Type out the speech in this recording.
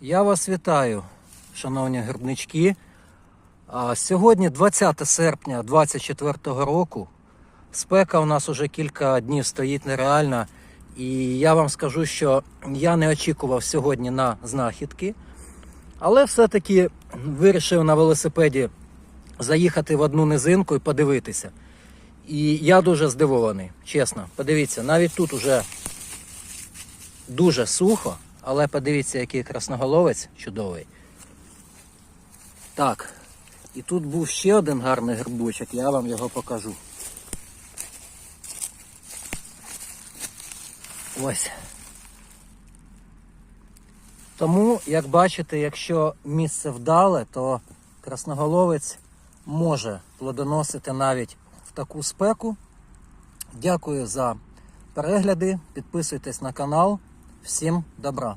Я вас вітаю, шановні грибнички. Сьогодні 20 серпня 2024 року. Спека у нас уже кілька днів стоїть нереальна. І я вам скажу, що я не очікував сьогодні на знахідки, але все-таки вирішив на велосипеді заїхати в одну низинку і подивитися. І я дуже здивований, чесно. Подивіться, навіть тут уже дуже сухо, але подивіться, який красноголовець чудовий. Так, і тут був ще один гарний грибочок, я вам його покажу. Ось. Тому, як бачите, якщо місце вдале, то красноголовець може плодоносити навіть в таку спеку. Дякую за перегляди. Підписуйтесь на канал. Всім добра!